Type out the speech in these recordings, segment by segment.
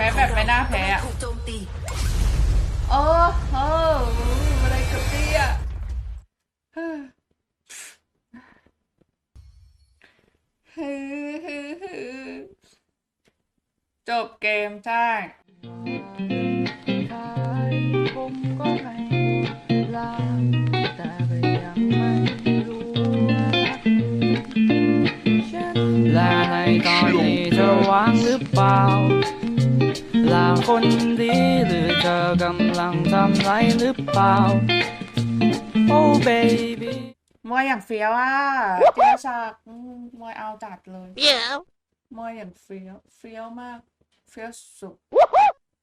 พ้แบบไม่น่าแพ้อะถูกโจมตีโอ้โหอะไรกับเนี่ยเฮ้ยเฮ้ยเฮ้ยเฮ้ยจบเกมใช่ผมก็ให้ลาแต่ก็ยังไม่รู้และในตอนนี้เธอว่างหรือเปล่า ลาคนดีหรือเธอกำลังทำไรหรือเปล่า Oh baby มวยอย่างเฟี้ยวอะเจียศักดิ์อืมมวยเอาจัดเลยมวยอย่างเฟี้ยวเฟี้ยวมาก เฟี้ยวสุด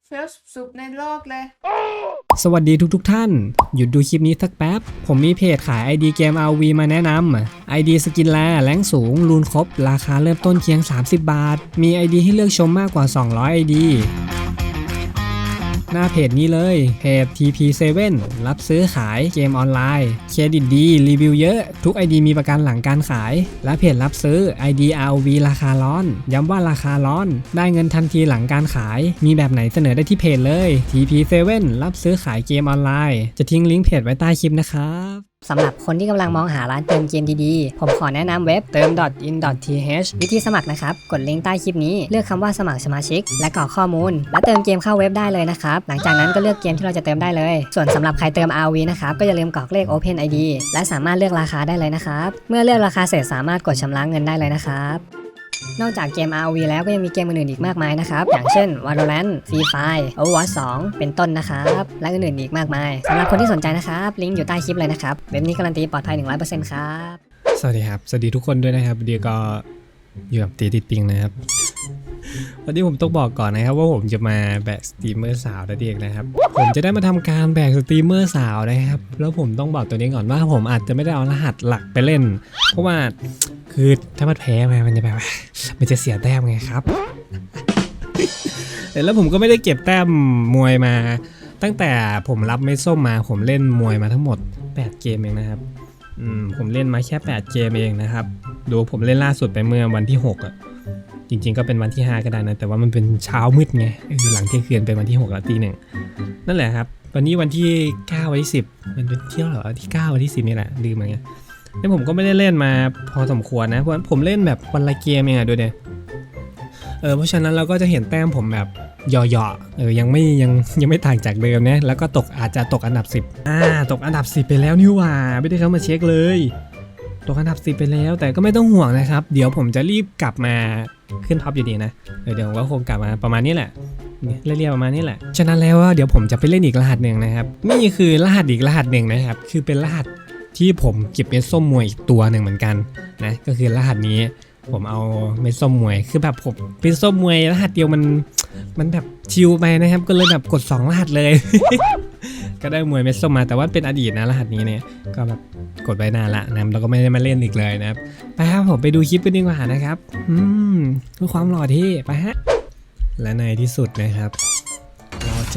เฟลสุดในโลกเลย สวัสดีทุกๆทท่าน หยุดดูคลิปนี้สักแป๊บ ผมมีเพจขาย ID เกม RV มาแนะนำ ID สกินแลแรงสูงรูนครบ ราคาเริ่มต้นเพียง 30 บาท มี ID ให้เลือกชมมากกว่า 200 ID หน้าเพจนี้เลยเพจ TP7 รับซื้อขายเกมออนไลน์เครดิตดี รีวิวเยอะ ทุก ID มีประกันหลังการขาย และเพจรับซื้อ ID ROV ราคาร้อน ย้ำว่าราคาร้อน ได้เงินทันทีหลังการขาย มีแบบไหนเสนอได้ที่เพจเลย TP7 รับซื้อขายเกมออนไลน์ จะทิ้งลิงก์เพจไว้ใต้คลิปนะครับสำหรับคนที่กำลังมองหาร้านเติมเกมดีๆ ผมขอแนะนำเว็บเติม .in.th วิธีสมัครนะครับ กดลิงก์ใต้คลิปนี้ เลือกคำว่าสมัครสมาชิก และกรอกข้อมูล และเติมเกมเข้าเว็บได้เลยนะครับ หลังจากนั้นก็เลือกเกมที่เราจะเติมได้เลย ส่วนสำหรับใครเติม RV นะครับ ก็อย่าลืมกรอกเลข Open ID และสามารถเลือกราคาได้เลยนะครับ เมื่อเลือกราคาเสร็จสามารถกดชำระเงินได้เลยนะครับ นอกจากเกม RV แล้วก็ยังมีเกมอื่นๆอีกมากมายนะครับ อย่างเช่น Valorant Free Fire Overwatch 2 เป็นต้นนะครับ และอื่นๆอีกมากมายสำหรับคนที่สนใจนะครับ ลิงก์อยู่ใต้คลิปเลยนะครับ เว็บนี้การันตีปลอดภัย 100%ครับ สวัสดีครับ สวัสดีทุกคนด้วยนะครับเดียวก็อยู่กับตีติดปิงนะครับ วันนี้ผมต้องบอกก่อนนะครับว่าผมจะมาแบกสตรีมเมอร์สาวนั่นเองนะครับ ผมจะได้มาทำการแบกสตรีมเมอร์สาวนะครับ แล้วผมต้องบอกตัวนี้ก่อนว่าผมอาจจะไม่ได้เอารหัสหลักไปเล่น เพราะว่า คือถ้ามันแพ้มามันจะแบบว่ามันจะเสียแต้มไงครับ แล้วผมก็ไม่ได้เก็บแต้มมวยมา ตั้งแต่ผมรับไม่ส้มมา ผมเล่นมวยมาทั้งหมด 8 เกมเองนะครับอืมผมเล่นมาแค่ 8 เกมเองนะครับ ดูผมเล่นล่าสุดไปเมื่อวันที่ 6อะจริงๆก็เป็นวันที่ 5 ก็ได้นะ แต่ว่ามันเป็นเช้ามืดไงคือหลังเที่ยงคืนเป็นวันที่6แล้วตีหนึ่งนั่นแหละครับ วันนี้วันที่ 9 วันที่ 10 มันเป็นเที่ยวเหรอที่ 9 วันที่ 10 นี่แหละลืมมาไง ล้วผมก็ไม่ได้เล่นมาพอสมควรนะเพราะผมเล่นแบบวันละเกมเองอะดูเดเออเพราะฉะนั้นเราก็จะเห็นแต้มผมแบบหย่อๆเออยังไม่ยังยังไม่ต่างจากเดิมนะแล้วก็ตกอาจจะตกอันดับ 10อ่าตกอันดับ 10 ไปแล้วนี่ว่า ไม่ได้เข้ามาเช็คเลยตกอันดับ 10 ไปแล้ว แต่ก็ไม่ต้องห่วงนะครับ เดี๋ยวผมจะรีบกลับมาขึ้นท็อปอยู่ดีนะเดี๋ยวผมก็คงกลับมาประมาณนี้แหละเนี่ยเรียกๆประมาณนี้แหละฉะนั้นแล้วว่าเดี๋ยวผมจะไปเล่นอีกรหัสหนึ่งนะครับนี่คือรหัสอีกรหัสหนึ่งนะครับ คือเป็นรหัส ที่ผมเก็บเม็ดส้มมวยอีกตัวหนึ่งเหมือนกันนะก็คือรหัสนี้ผมเอาเม็ดส้มมวย คือแบบผมเป็นส้มมวยรหัสเดียวมันมันแบบชิลไปนะครับ ก็เลยแบบกด 2 รหัสเลย ก็ได้มวยเม็ดส้มมาแต่ว่าเป็นอดีตนะรหัสนี้เนี่ยก็แบบกดไว้นานละนะครับแล้วก็ไม่ได้มาเล่นอีกเลยนะครับไปครับผมไปดูคลิปกันดีกว่านะครับ อืมเพื่อความหล่อที่ไปฮะและในที่สุดนะครับ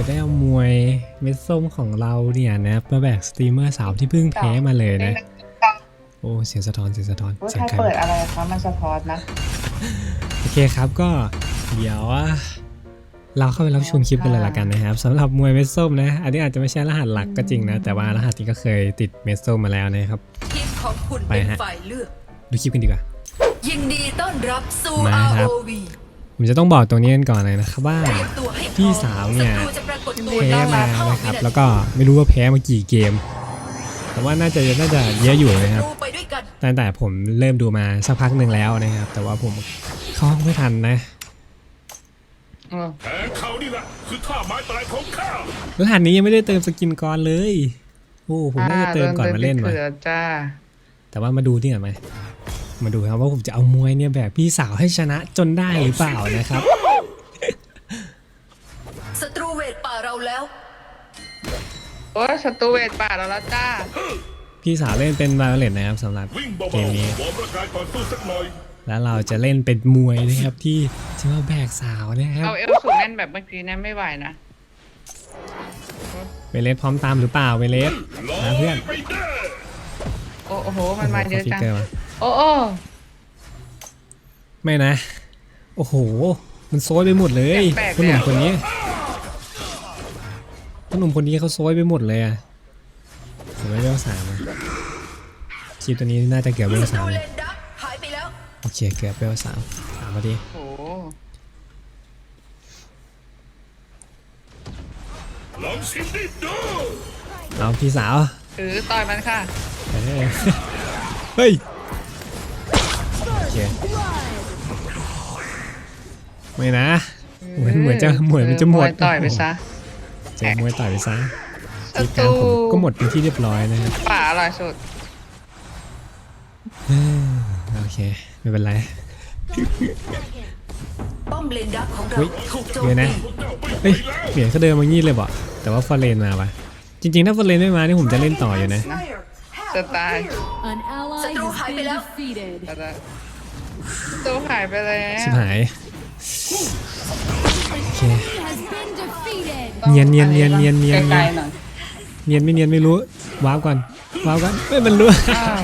จะได้เอามวยเม็ดส้มของเราเนี่ยนะมาแบกสตรีมเมอร์สาวที่เพิ่งแพ้มาเลยนะ โอ้เสียงสะท้อนเสียงสะท้อนว่าเสียใคงรใครเปิดอะไรคะมันสะท้อนนะ โอเคครับก็เดี๋ยวอะเราเข้าไปรับชมคลิปกันเลยละกันนะครับสำหรับมวยเม็ดส้มนะ อันนี้อาจจะไม่ใช่รหัสหลักก็จริงนะ แต่ว่ารหัสนี้ก็เคยติดเม็ดส้มมาแล้วนะครับทีมของคุณไปเป็นฮะฝ่ายเลือกดูคลิปกันดีกว่ายินดีต้อนรับสู่มาครับ ROV ผมจะต้องบอกตรงนี้กันก่อนเลยนะครับว่าเตรียมตัวให้พร้อมพี่สาวเนี่ย ศัตรูจะปรากฏตัวแพ้ในมาห้นะครับวิาทีแล้วก็ไม่รู้ว่าแพ้มากี่เกม แต่ว่าน่าจะน่าจะเยอะอยู่นะครับศัตไปด้วยกันตั้งแต่ผมเริ่มดูมาสักพักหนึ่งแล้วนะครับ แต่ว่าผมเข้าห้องไม่ทันนะแผนเขานี่แหละคือท่าไม้ตายของข้ารหัสนี้ยังไม่ได้เติมสกินก่อนเลย โอ้ผมน่าจะเติมก่อนมาเล่นเสืว่ะอจ้าแต่ว่ามาดูนี่ก่อนไหมมาดูครับว่าผมจะเอามวยเนี่ยแบบพี่สาวให้ชนะจนได้หรือเปล่านะครับ โอ้ยศัตรูเวทป่าเราแล้วจ้าพี่สาวเล่นเป็นบาเลตนะครับสำหรับวิ่งเกเบามนี้ๆวอร์มร่างกายก่อนสู้สักหน่อย แล้วเราจะเล่นเป็นมวยนะครับที่จะมาแบกสาวนะครับเอาเอลสูงแน่นแบบเมื่อกี้นะไม่ไหวนะเวเลสพร้อมตามหรือเปล่าเวเลส ลอนะเพื่อนยไปเด้อโอ้โอ้โหมันมาเยอะโโหฟิกจังเกอร์มาโอ้โอ้ไม่นะ โอ้โห มันโซยไปหมดเลยแปลกๆพ่อหนุ่มเลยอะคนนี้ พ่อหนุ่มคนนี้เขาโซยไปหมดเลยอะผมไม่เวลสามอะคลิปตัวนี้น่าจะเกือบเวลศัสาตมรูเลเลยนดักหายไปแล้วโอเคเกือบเวลสามสามพอดีโอ้โหลองชิมดิดูเอาพี่สาวถือต่อยมันค่ะเอ้ยเฮ้ยโอเคไม่นะเหมือนเหมือนจะเหมือนมันจะหมดเออวยต่อยไปซะ เจอมวยต่อยไปซะศัทีตรูการผมก็หมดเป็นที่เรียบร้อยนะครับป่าอร่อยสุดเอ้ยโอเค ไม่เป็นไรป้อมเลนดักของเราเฮ้ยถูกโจมเดี๋ยวตีนะเฮ้ยเหมียนเขาเดินมางี้เลยบ่แต่ว่าฟอร์เรนมาปะจริงๆ ถ้าฟอร์เรนไม่มานี่ผมจะเล่นต่ออยู่นะจะตาย An ally ศัตรูหาย has ไป been แล้ว defeated. จะตายตัวหายไปแล้วชิบหาย โอเค Has been defeated. เนียนเนียนเนียนเนียนเนียนไกเนียนลๆหน่อยเนียนไม่เนียนไม่รู้ว้าวก่อนว้าวก่อนไม่มันรู้ อ้าว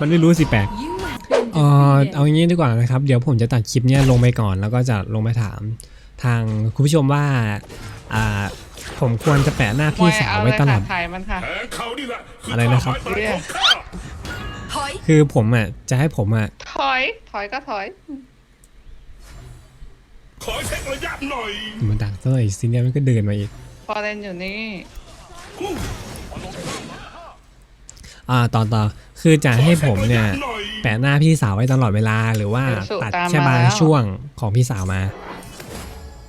มันไม่รู้สิแปลก You have been เออ defeated. เอางี้ดีกว่านะครับ เดี๋ยวผมจะตัดคลิปเนี้ยลงไปก่อน แล้วก็จะลงไปถาม ทางคุณผู้ชมว่าอ่าผมควรจะแปะหน้าพี่สาวไว้ตลอดเาเยค่ะถ่ายมันค่ะแผนเขานี่แหละคืออะไรนะครับท่าไม้ตายของข้าถอย คือผมอะจะให้ผมอะ ถอย ถอยก็ถอย ขอเช็คระยะหน่อยมันดักซะหน่อยซินเนี่ยมันก็เดินมาอีก พอเล่นอยู่นี่อ่าต่อต่อคือจะให้ผมเนี่ยขอช็คระะหอแปะหน้าพี่สาวไว้ตลอดเวลาหรือว่าเดี๋ยวสุตัดตามแค่มาบางแล้วช่วงของพี่สาวมา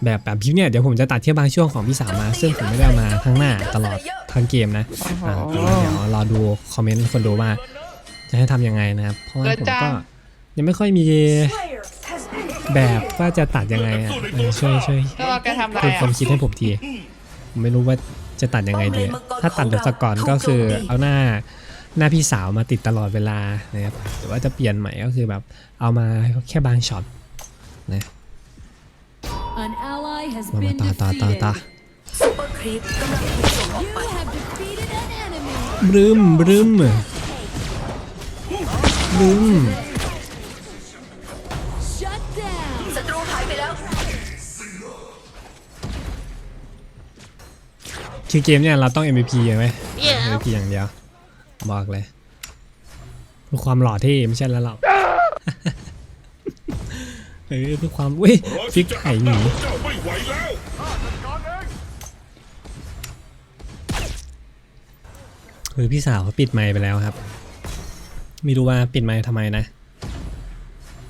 แบบแบบพิมพ์เนี่ยเดี๋ยวผมจะตัดแค่บางช่วงของพี่สาวมา ซึ่งผมไม่ได้เอามาทั้งหน้าตลอดทั้งเกมนะโอ้โหอ่าเดี๋ยวรอดูคอมเมนต์คนดูว่าจะให้ทำยังไงนะครับเพราะว่าเกิดผมจังก็ยังไม่ค่อยมี แบบว่าจะตัดยังไงอะเออช่วยช่วยแล้วเราแกทำอะไรพูดคอะวามคิดให้ผมทีผมไม่รู้ว่าจะตัดยังไงดีอะถ้าตัดเดี๋ยวสกก่อนก็คือเอาหน้าหน้าพี่สาวมาติดตลอดเวลานะครับหรือว่าจะเปลี่ยนใหม่ก็คือแบบเอามาแค่บางช็อต An ally has มามา been ต่อต่อต่อต่อ defeated. ซุปเปอร์ครีปกำลังถูกส่งออก You ไป have defeated an enemy. บรึมบรึมบรึม คือเกมเนี่ยเราต้อง MVP ไหม MVP อย่างเดียว บอกเลยเพื่อความหล่อเท่ไม่ใช่แล้วหรอกเออเพื่อความเว้ยรอฟิที่กจะไข่หนีเจ้าไม่ไหวแล้วคือพี่สาวเขาปิดไมค์ไปแล้วครับ ไม่รู้ว่าปิดไมค์ทำไมนะ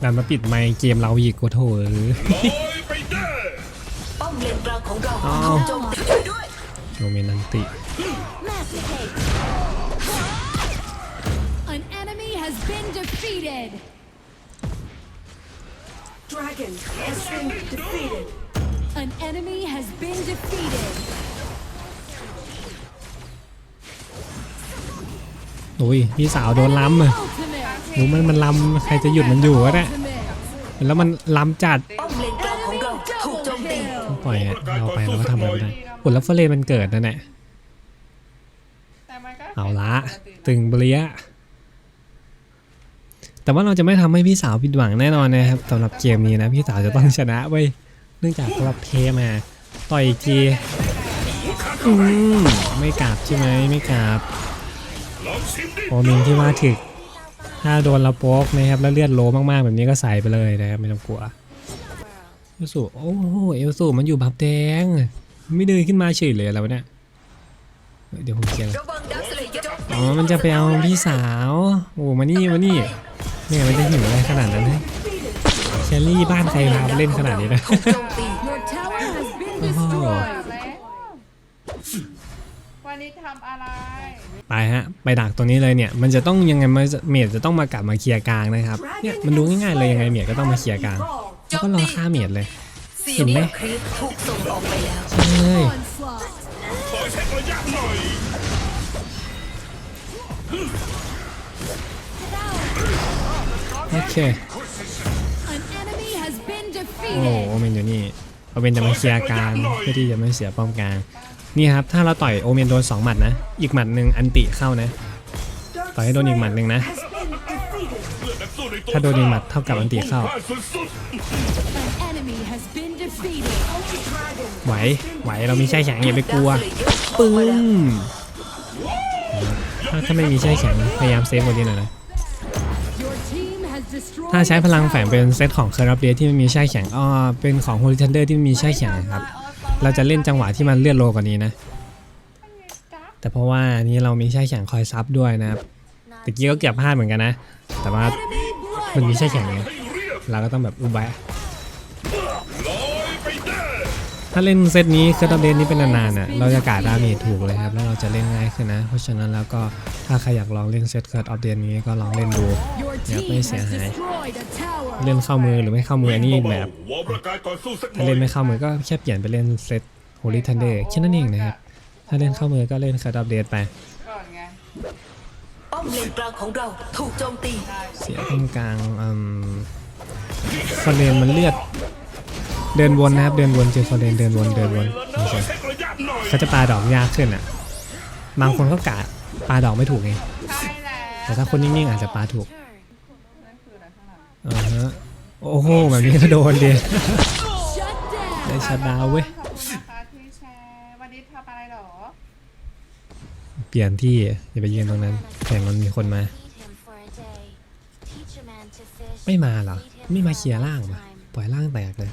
ดันมาปิดไมค์เกมเราอีกกว่าโถเออลอยไปเด้อป้อมเลนกลางของเราอ้าวถูกโจมตีช่วยด้วย โรเมนันติ An enemy has been defeated. An enemy has been defeated. อุ้ยพี่สาวโดนล้ำอะ Ultimate. รู้มันมันล้ำใครจะหยุดมันอยู่วะเนี่ย Ultimate. แล้วมันล้ำจัดป้อมเลนกลางของเราถูกโจมตี ปล่อยเราไปเราก็ทำอะไรไม่ได้ผลลัพธ์เฟรนมันเกิดนั่นแหละแต่มันก็เอาละตึงเบลียแต่ว่าเราจะไม่ทำให้พี่สาวผิดหวังแน่นอนนะครับสำหรับเกมนี้นะพี่สาวจะต้องชนะเว้ยเนื่องจากเราเพมาต่อยอีกทีอืมไม่กราบใช่ไหมไม่กราบลองชิมดิโอเมนที่ว่าถึกถ้าโดนเราโป๊กนะครับแล้วเลือดโลมากๆแบบนี้ก็ใส่ไปเลยนะครับไม่ต้องกลัว เอลสูโอ้โหเอลสูมันอยู่บับแดง ไม่เดินขึ้นมาเฉยเลยแล้วะเนี่ยเฮ้ยเดี๋ยวผมเคลียร์ระวังดักสเลเยอร์อ๋อ มันจะไปเอาพี่สาว โอ้มานี่มานี่เนี่ยมันจะหิวอะไรขนาดนั้นนะแชลลี่บ้านใครพามาเล่นขนาดนี้นะถูกโจมตี Your tower has been โอ้โห destroyed. แล้ววันนี้ทำอะไรไปฮะ ไปดักตัวนี้เลยเนี่ย มันจะต้องยังไงมันจะเมียดจะต้องมากลับมาเคลียร์กลางนะครับ เนี่ย มันดูง่ายๆเลยยังไงเมียดก็ต้องมาเคลียร์กลาง แล้วก็รอฆ่าเมียดเลยซีเห็นไหมเนียร์ครีปถูกส่งออกไปแล้วใช่เลย Onslaught. ขอเช็คระยะหน่อยโอเค An enemy has been โอ้ defeated. โอเมนอยู่นี่โอเมนจะมาเคลียร์กลางเพื่อที่จะไม่เสียป้อมกลางนี่ครับถ้าเราต่อยโอเมนโดนสองหมัดนะ อีกหมัดหนึ่งอันติเข้านะ ต่อยให้โดนอีกหมัดหนึ่งนะ ถ้าโดนยิงหมัดเท่ากับอันตีเข้า ไหว ไหว เรามีใช่แข็งอย่าไปกลัว ปึ้งถ้าถ้าไม่มีใช่แข็งพยายามเซฟกว่านี้หน่อยนะ ถ้าใช้พลังแฝงเป็นเซตของเคอร์รับเดที่ไม่มีใช่แข็งอ้อเป็นของ Holy Thunder ที่ไม่มีใช่แข็งครับ เราจะเล่นจังหวะที่มันเลือดโลกว่านี้นะ แต่เพราะว่านี้เรามีใช่แข็งคอยซับด้วยนะครับตะกี้ก็เกือบพลาดเหมือนกันนะ แต่ว่า มันมีใช่แข็งไงเราก็ต้องแบบอุบไว้ๆลอยถ้าเล่นเซตนี้เคอร์รับเดนี้เป็นนานๆน่ะเราจะกาดดาเมจถูกเลยครับแล้วเราจะเล่นง่ายขึ้นนะ เพราะฉะนั้นแล้วก็ถ้าใครอยากลองเล่นเซตเคอร์รับเดนี้ก็ลองเล่นดูอยากไม่เสียหายเล่นเข้ามือหรือไม่เข้ามืออันนี้แบบวอร์มร่างกายก่อนสู้สักหน่ถ้าเล่นไม่เข้ามือก็แค่เปลี่ยนไปเล่นเซต Holy Thunder แค่นั้นเองนะครับถ้าเล่นเข้ามือก็เล่นคาร์ดอัปเดตไปก่อนไป เลนกลางของเราถูกโจมตี เสียตรงกลางอืมฟอร์เรนมันเลือด เดินวนนะครับ เดินวนเจอฟอร์เรนเดินวนเดินวนโอเคเช็คระยะหน่อยเขาจะปาดอกยากขึ้นอะ บางคนก็กะปาดอกไม่ถูกไงใช่แล้วแต่ถ้าคนนิ่งๆอาจจะปาถูกนั่นคืออะไรข้างหลังอ่าฮะ โอ้โห แบบนี้ก็โดนดิ Shut ได้ down. ชัดดาวน์เว้ย ขอบคุณนะคะที่แชร์วันนี้ทำอะไรหรอ เป ลี่ยนที่อย่าไปยืนตรงนั้นแข่งมันมีคนมา ไม่มาเหรอ ไม่มาเคลียร์ล่างปะปล่อยล่างแตกเลย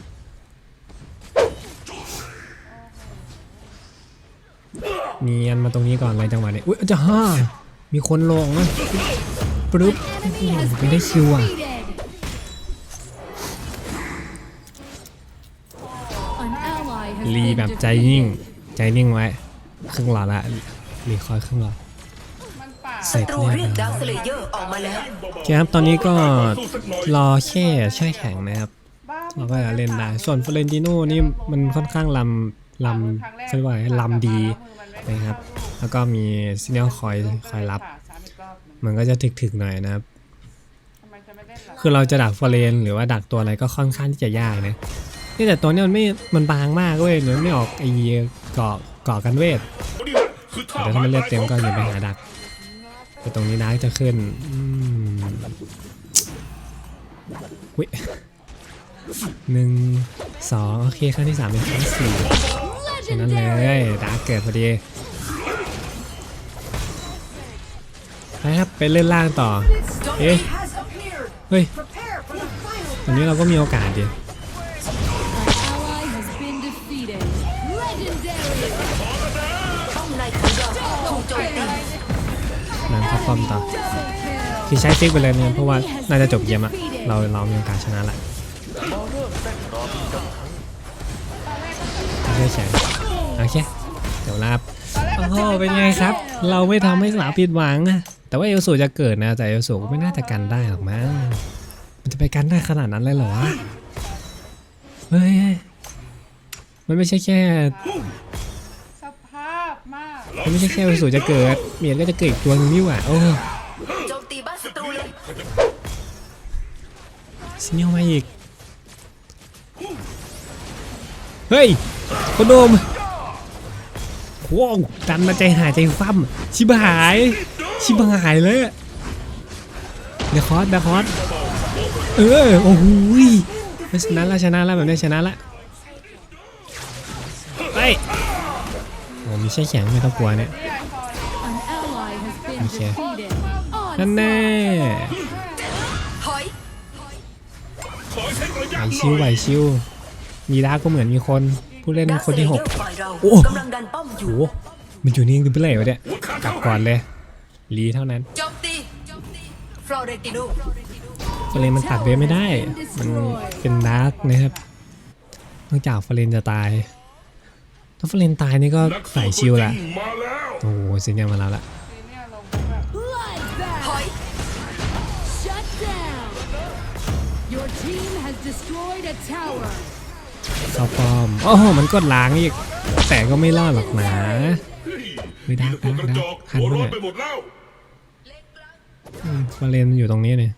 เนียนมาตรงนี้ก่อนเลยจังหวะนี้อุ้ยจะฮ่ามีคนลงนะปึ๊บไม่ได้คิวอะรีแบบใจ defeated. นิ่ง ใจนิ่งไว้ครึ่งหลอดละ รีคอยครึ่งหลอดมันป่าเสร็จตรูเรียบเรียกร้ดาอวยสเลเยอร์ออกมาแล้วโอเคครับตอนนี้ก็รอแค่แช่แข็งนะครับบ้าเราก็จะเล่นได้ ส่วนฟลเรนติโน่นี่มันค่อนข้างลำลำเขาเรียกว่าอะไรลำดีนะครับ แล้วก็มีซีเนียลคอยคอยรับซ้ำอีกรอบหนึ่งมันก็จะถึกๆหน่อยนะครับทำไมจะไม่เล่นล่ะคือเราจะดักฟลเรนหรือว่าดักตัวอะไรก็ค่อนข้างที่จะยากนะนี่แต่ตัวเนี้ยมันไม่ มันบางมากเว้ย มันไม่ออกไอ้เกาะเกาะกันเวทนี่ แหละคือท่าเดี๋ยวถ้ามันเลือดเต็มก็อย่าไปหาดักแต่ตรงนี้ดักจะขึ้นอืมวิหนึ่งสองโอเคครั้งที่สามเป็นครั้งที่สี่แค่นั้นเลยดักเกิดพอดีไปครับไปเล่นล่างต่อ เอ๊ะ เฮ้ยวันนี้เราก็มีโอกาสดิ นั้นเข้าป้อมต่อที่ใช้ฟิกไปเลยเนี่ยเพราะว่าน่าจะจบเกมอะเราเรามีโอกาสชนะแหละไม่ใช่แข่งโอเคเดี๋ยวรับโอ้โหเป็นไงครับ เราไม่ทำให้สาวผิดหวังอะแต่ว่าเอลสูจะเกิดนะแต่เอลสูก็ไม่น่าจะกันได้หรอกมั้งมันจะไปกันได้ขนาดนั้นเลยเหรอวะเฮ้ยมันไม่ใช่แค่ มันไม่ใช่แค่เอลสูจะเกิดเมียนก็จะเกิดอีกตัวหนึงนี่หว่าโอ้โจมตีบ้านศัตรูเลยซิเนียลมาอีก เฮ้ยโคโดมว้าวดันมาใจหายใจคว่ำชิบหาย ชิบหายเลยเดคอสเดคอสเออ โอ้โหชนะละชนะละแบบนี้ชนะละไป โอ้มีใช่แข็งไม่ต้องกลัวเนี่ย An ally has been Okay. defeated. นั่นแน่ถอยขอเช็คระไหวยะหน่ชิวไหวอยชิวมีดาร์กก็เหมือนมีคนผู้เล่นดาวคนที่หกฝ่ายเราโอ้กำลังดันป้อมอยู่โอ้มันอยู่นี่คือเปล่าวะเนี่ยกลับก่อนเลยรีเท่านั้นโจมตีฟลอเรนติโนฟเรนมันตัดเวฟไม่ได้ มันเป็นดาร์กนะครับนอกจากฟเรนจะตาย ถ้าฟเรนตายนี่ก็ใส่ชิวละตัวจริงมาแล้วโอ้โหสิเนี่ยมาแล้วละเข้าป้อม โอ้โห มันกดล้างอีก แต่ก็ไม่รอดหรอกนะไม่ได้พวดากดาจร์อกกทันหันเนี่ยไปหมดแล้วฟเรนมันอยู่ตรงนี้เนี่ย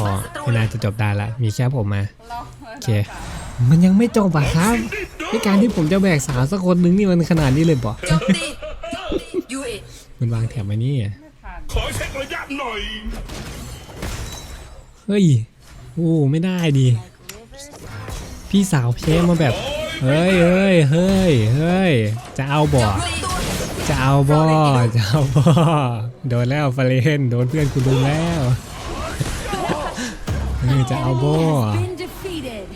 อ๋อบ้านศัตรูไม่เลาจะจบได้ละ มีแค่ผมมา โอเค มันยังไม่จบอะครับในการที่ผมจะแบกสาวสักคนนึงนี่มันขนาดนี้เลยบ่โจมตียูเอมันวางแถบไว้นี่ขอเช็คระยะหน่อยเฮ้ยโอ้ไม่ได้ดิพี่สาวเพมาแบบเฮ้ยเฮ้ยเฮ้ยเฮ้ยจะเอาบ่อจะเอาบ่อจะเอาบ่อโดนแล้วฟาเลนโดนเพื่อนคุณดูแล้วเออจะเอาบ่อ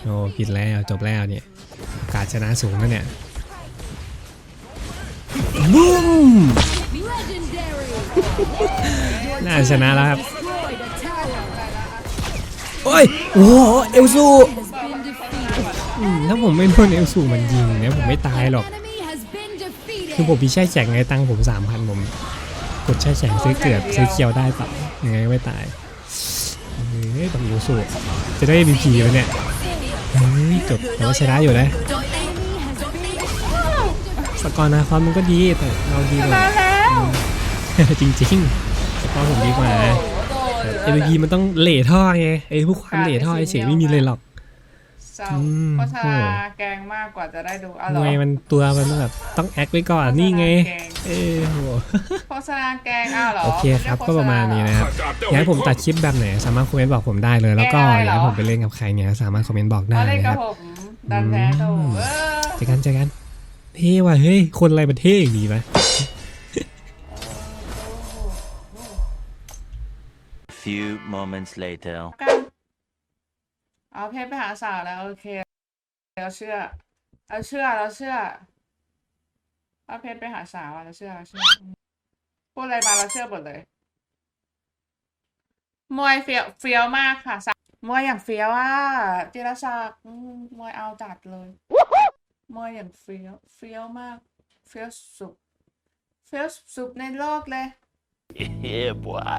โอ้ผิดแล้วจบแล้วเนี่ยโอกาสชนะสูงแล้วเนี่ยบุ้ม Legendary. น่าชนะแล้วครับ Destroyed a tower. โอ้ย โอ้โหเอลซู Has been defeated. อืมถ้าผมไม่โดนเอลซูมันยิงเนี่ยผมไม่ตายหรอก Enemy has been defeated. คือผมมีแช่แข็งไงตังค์ผมสามพันผม กดแช่แข็งซื้อเกือบซื้อเคียวได้เปล่ายังไงก็ไม่ตายเฮ้ยต้องรู้สูตรจะได้ MVP แล้วเนี่ยเฮ้ย จบแต่ว่าชนะอยู่นะ Enemy has been สกอร์นาคอนมันก็ดีแต่เราดีกว่ามาแล้วจริงๆสกอร์ผมดีกว่าแต่ MVP มันต้องเหล่ท่อไงไอ้พวกความเหล่ท่อไอ้เฉยไม่มีเลยหรอก เศร้าอืมโฆษณาแกงมากกว่าจะได้ดูอ๋อเหรมอวยมันตัวมันแบบต้องแอคไว้ก่อนนี่ไงโฆษณาเก่งเออโหโฆษณาแกงอ้าวเหรอโอเคครับก็ประมาณนี้นะครับข้าจะอยากให้ผมตัดคลิปแบบไหนสามารถคอมเมนต์บอกผมได้เลย แล้วก็ได้อเหรอยากให้ผมไปเล่นกับใครเนี่ยสามารถคอมเมนต์บอกได้เอาเล่นนะคกับรับผมดันแพ้กับผมเออเจอกันเจอกันเท่ว่ะเฮ้ยคนอะไรมันเท่อย่างนี้วะ Few moments later. กัน เอาเพชรไปหาสาวแล้ว โอเคเราเชื่อเราเชื่อเราเชื่อเอาเพชรไปหาสาวเราเชื่อเราเชื่อพูดอะไรมาเราเชื่อหมดเลย มวยเฟี้ยวเฟี้ยวมากค่ะสาวมวยอย่างเฟี้ยวอะจิรศักดิ์มมวยเอาจัดเลยมวยอย่างเฟี้ยวเฟี้ยวมากเฟี้ยวสุดเฟี้ยวสุดในโลกเลย Yeah, boy.